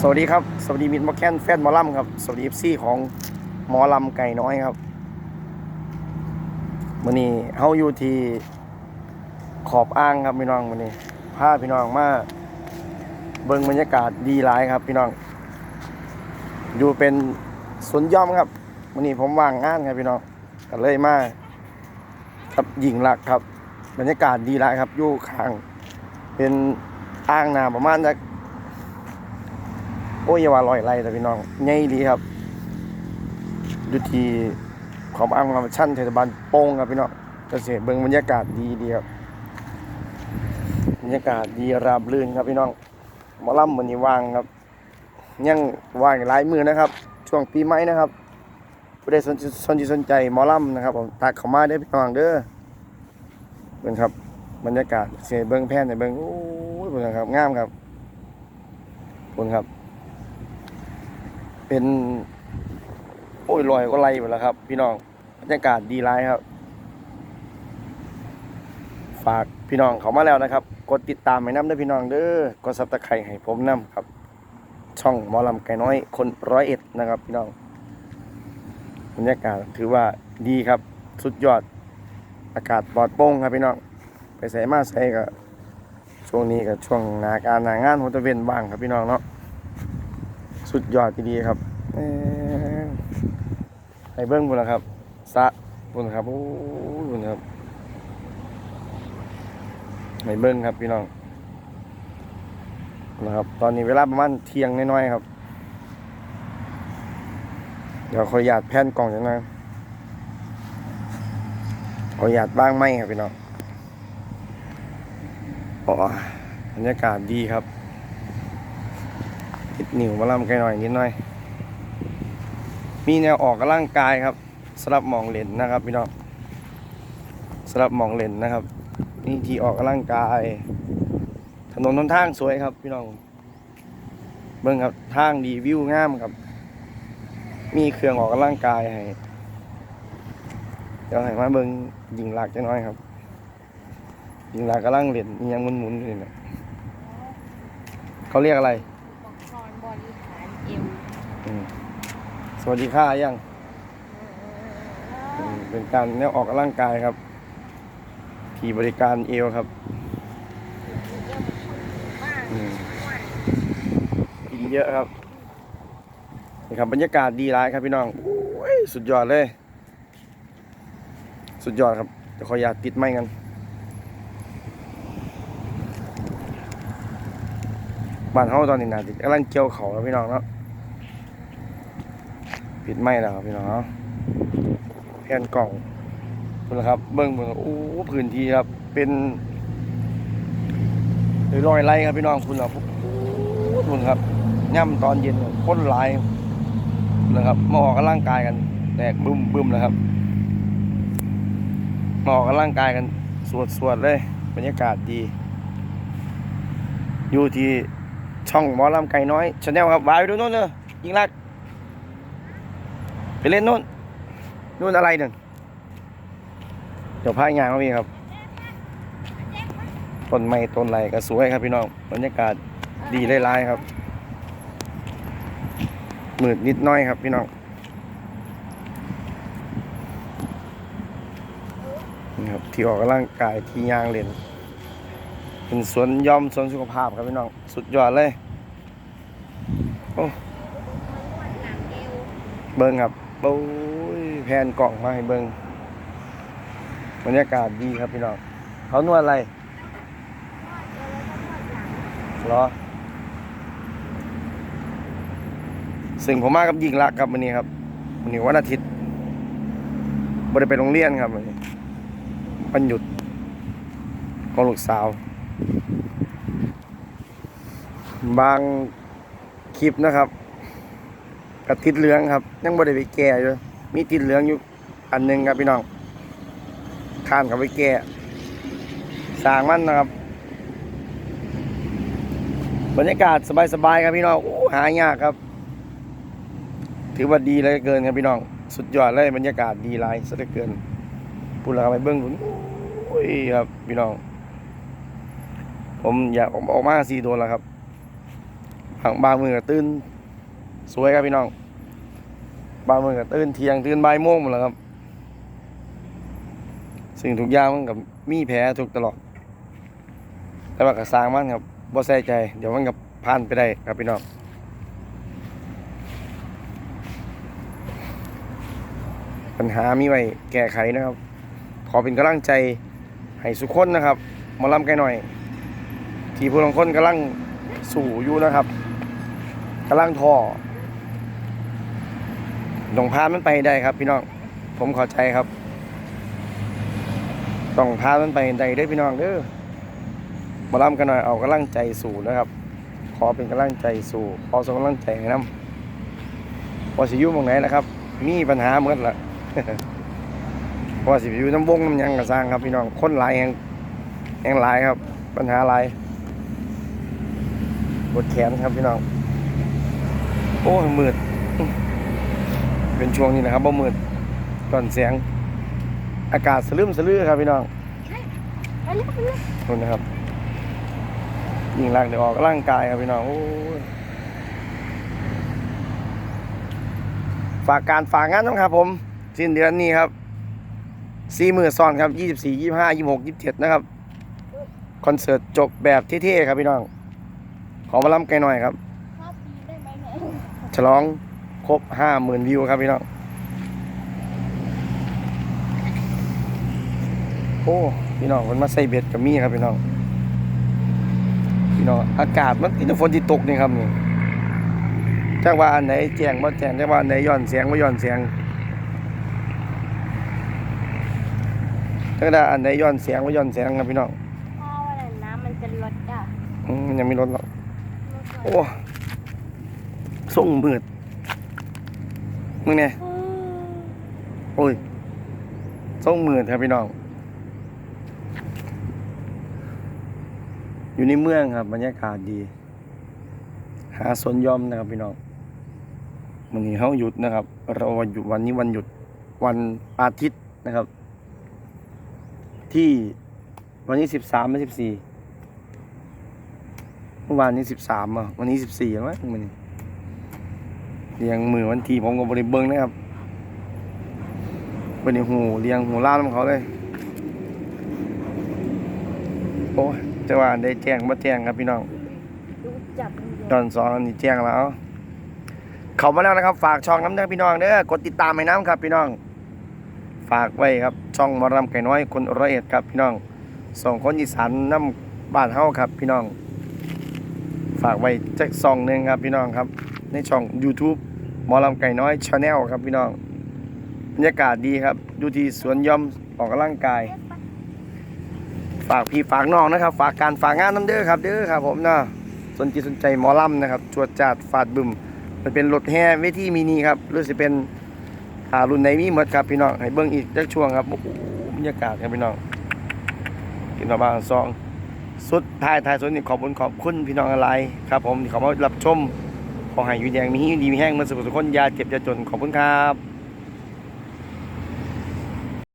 สวัสดีครับ สวัสดีมิตรมอแคนแฟนหมอลำครับ สวัสดีเอฟซีของหมอลำไก่น้อยครับวันนี้เฮาอยู่ที่ขอบอ่างครับพี่น้องวันนี้พาพี่น้องมาเบิ่งบรรยากาศดีหลายครับพี่น้อง อยู่เป็นสวนย่อมครับวันนี้ผมว่างงานครับพี่น้องก็เลยมาครับหญิงหลักครับ บรรยากาศดีหลายครับอยู่ข้าง เป็นอ่างน้ำประมาณจะ โอ้ยว่าลอยไรแต่พี่น้องใหญ่ดีครับอยู่ที่ขอบอ่างธรรมชั้นเทศบาลโป่งครับพี่น้องจะเสียเบิ่งบรรยากาศดีดีครับบรรยากาศดีราบรื่นครับพี่น้องมอลำมันนี้ว่างครับ ยังว่างหลายมือนะครับ ช่วงปีใหม่นะครับผู้ใดสนจสนใจสนใจมอลำนะครับผมตักเข้ามาได้พี่น้องเด้อเบิ่งครับ บรรยากาศเสียเบิ่งแพนเสียเบิ่งโอ้ยเบิ่งครับงามครับขอบคุณครับ เป็น โอ้ยลอยก็ไล่หมดแล้วครับ พี่น้องบรรยากาศดีไรครับ ฝากพี่น้องเขามาแล้วนะครับ กดติดตามให้น้ำด้วยพี่น้องเด้อกดซับตะไคร่ให้ผมน้ำครับ ช่องมอลำไก่น้อยคนร้อยเอ็ดนะครับ พี่น้องบรรยากาศถือว่าดีครับ สุดยอด อากาศปลอดโปร่งครับพี่น้อง ไปใส่มาใส่ก็ช่วงนี้กับช่วงนาการหนางานหัวตะเวนบ้างครับพี่น้องเนาะ สุดยอดทีเดีครับเอ้ยให้เบิ้งบุญนะครับสะบุญครับโอ้ยบุญครับให้เบิ้งครับพี่น้องนะครับ ตอนนี้เวลาประมาณเที่ยงน้อยๆครับ เดี๋ยวขออนุญาตแผ่นกล่องจังนะขออนุญาตบ้างไหมครับพี่น้องอ๋อบรรยากาศดีครับ ติดหนิวมาล่ำไกลหน่อยนิดหน่อย มีแนวออกกำลังกายครับสำหรับมองเลนนะครับพี่น้องสำหรับมองเลนนะครับ นี่ที่ออกกำลังกาย ถนนทนทางสวยครับพี่น้องเบิ่งครับทางดีวิวงามครับ มีเครื่องออกกำลังกายให้เดี๋ยวให้มาเบิ่งยิงหลักจังน้อยครับยิงหลักกำลังเล่นอิหยังหมุนๆอยู่นี่นะเขาเรียกอะไร อุปกรณ์บริหารเอว อืม สวัสดีค่ะยังเป็นการเนี่ยออกกำลังกายครับที่บริการเอวครับอืมกินเยอะครับนี่ครับบรรยากาศดีร้ายครับพี่น้องอสุดยอดเลย สุดยอดครับจะขออยากติดไม้กันบ้านเฮาตอนนี้นะกำลังเกี่ยวเขาแล้วพี่น้องเนาะ ปิดไม้แล้วครับพี่น้องแผ่นกล่องนี่แหละครับ เบิ้งเบิ้งโอ้พื้นที่ครับ เป็นร้อยไร่ครับพี่น้องคุณครับคุณครับย่ำตอนเย็นคนลายนะครับมาออกกำลังกายกันแตกบึ้มบึ้มเลยครับมาออกกำลังกายกันสวดสวดๆเลยบรรยากาศดี อยู่ที่ช่องหมอลำไก่น้อยชาแนลครับวายดูโน่นเนอะยิงลัก เล่นนู่นนู่นอะไรหนึ่งเดี๋ยวพายงานมาพี่ครับต้นไม้ต้นไรก็สวยครับพี่น้องบรรยากาศดีหลายๆครับมืดนิดน้อยครับพี่น้องนี่ครับที่ออกกำลังกายที่ยางเล่นเป็นสวนย่อมสวนสุขภาพครับพี่น้องสุดยอดเลยโอ้เบิ้งครับ โอ้ยแพนกล่องมาให้เบิ้งบรรยากาศดีครับพี่น้องเขานวดอะไรเหรอสิ่งผมมากับยิงรักครับวันนี้ครับวันนี้วันอาทิตย์บ่ได้ไปโรงเรียนครับวันนี้วันหยุดของลูกสาว บางคลิปนะครับ กับติดเหลืองครับ ยังบ่ได้ไปแก่อยู่มีติดเหลืองอยู่อันหนึงครับพี่น้องข้ามกับไปแก่สร้างมันนะครับ บรรยากาศสบายๆครับพี่น้องโอ้หายากครับ ถือว่าดีเลยเกินครับพี่น้อง สุดยอดเลยบรรยากาศดีหลายซะเกินพูดแล้วไปเบิ้องคุณโอ้ยครับพี่น้อง ผมอยากออกมาสีโดนแล้วครับพาางบางมือก็ตื่น สวยครับพี่น้องบางมือก็ตื่นเที่ยงตื่นบ่ายโมงหมดแล้วครับ สิ่งทุกอย่างมันกับมีแผลทุกตลอด แต่ว่าก็สร้างมันครับบ่ใส่ใจ เดี๋ยวมันกับผ่านไปได้ครับพี่น้องปัญหามีไว้แก้ไขนะครับ ขอเป็นกำลังใจให้สุกคนนะครับมาลำไกลหน่อย ที่ผู้ลงคนกำลังสู่อยู่นะครับกำลังท่อ ต้องพามันไปได้ครับ พี่น้อง ผมข้าใจครับ ต้องพามันไปได้ด้อพี่น้องเด้อมาลำกันหน่อยเอากำลังใจสู่นะครับ ขอเป็นกำลังใจสู่ขอส่งกำลังใจให้นำว่าสิยู่หมองไหนนะครับ มีปัญหาเมื่อละว่าสิอยู่น้ำวงน้ำยังกระสร้างครับ พี่น้องคนหลายแห่งแห่งหลายครับ ปัญหาหลายปวดแขนครับพี่น้อง โอ้ยมืด เป็นช่วงนี้นะครับบ่มืดก่อนเสียงอากาศสลืมสลือครับพี่น้องไปเลยไปเลยนู่นนะครับยิงร่างเดี๋ยวออกร่างกายครับพี่น้องโอ้ยฝากการฝากงานนะครับ ผม สิ้นเดือนนี้ครับสี่มือซอนครับยี่สิบสี่ยี่ห้ายี่หกยี่สิบเจ็ดนะครับคอนเสิร์ตจบแบบเท่ๆครับพี่น้อง ขอมาล้ำไกลหน่อยครับ ฉลอง ครบห้าหมื่นวิวครับพี่น้อง โอ้พี่น้องมันมาใส่เบ็ดกับมี่ครับพี่น้อง พี่น้องอากาศมันที่ฝนที่ตกนี่ครับนี่จักว่าอันไหนแจ้งบ่แจ้งจักว่าอันไหนย้อนเสียงบ่ย้อนเสียงจักว่าอันไหนย้อนเสียงบ่ย้อนเสียงครับพี่น้องเพราะว่าน้ำมันจะลดอะอืมยังมีรถหรอกลดก่อนโอ้ส่งมืด มึงเนี่ยอืมโอ้ยส่งมืดครับพี่น้อง อยู่ในเมืองครับ บรรยากาศดี หาสวนหยอมนะครับพี่น้องวันนี้เขาหยุดนะครับ เราวันหยุดวันนี้วันหยุดวันอาทิตย์นะครับ ที่วันนี้สิบสามและสิบสี่เมื่อวานนี้สิบสามอะวันนี้สิบสี่แล้วมั้งมันนี้ เรียงมือวันที่ผมกับบริเบิงนะครับวันนี้หูเรียงหูล่ามของเขาเลยโอ้ยจะว่าได้แจ้งมาแจ้งครับพี่น้องดูจับมันเยตอนสองอันนี้แจ้งแล้วเขามาแล้วนะครับ ฝากช่องน้ำเด้อพี่น้องเด้อกดติดตามให้น้ำครับ พี่น้อง ฝากไว้ครับ ช่องหมอรำไก่น้อยคนร้อยเอ็ดครับ พี่น้องสองคนอีสานน้ำบ้านเฮาครับ พี่น้อง ฝากไว้จักซองหนึ่งครับ พี่น้องครับ ในช่อง YouTube หมอลำไก่น้อยชาแนลครับพี่น้องบรรยากาศดีครับอยู่ที่สวนย่อมออกกำลังกาย ฝากพี่ฝากน้องนะครับ ฝากการฝากงานน้ำเด้อครับ เด้อครับ ผมเนาะสนจิตสนใจหมอลำนะครับจวดจาดฟาดบึมมันเป็นรถแห่เวทีมินิครับหรือสิเป็นอารุ่นไหนมีหมดครับพี่น้องให้เบิ่งอีกจักช่วงครับโอ้โหบรรยากาศครับพี่น้องกินมาบ้างซองสุดท้ายท้ายสุดนี่ขอบคุณขอบคุณพี่น้องอะไรครับ ผมที่เขามารับชม ขอให้อยู่แดงมีหิ้วดีมีแห้งมันสุขสุขคนยาเจ็บยาจนขอบคุณครับ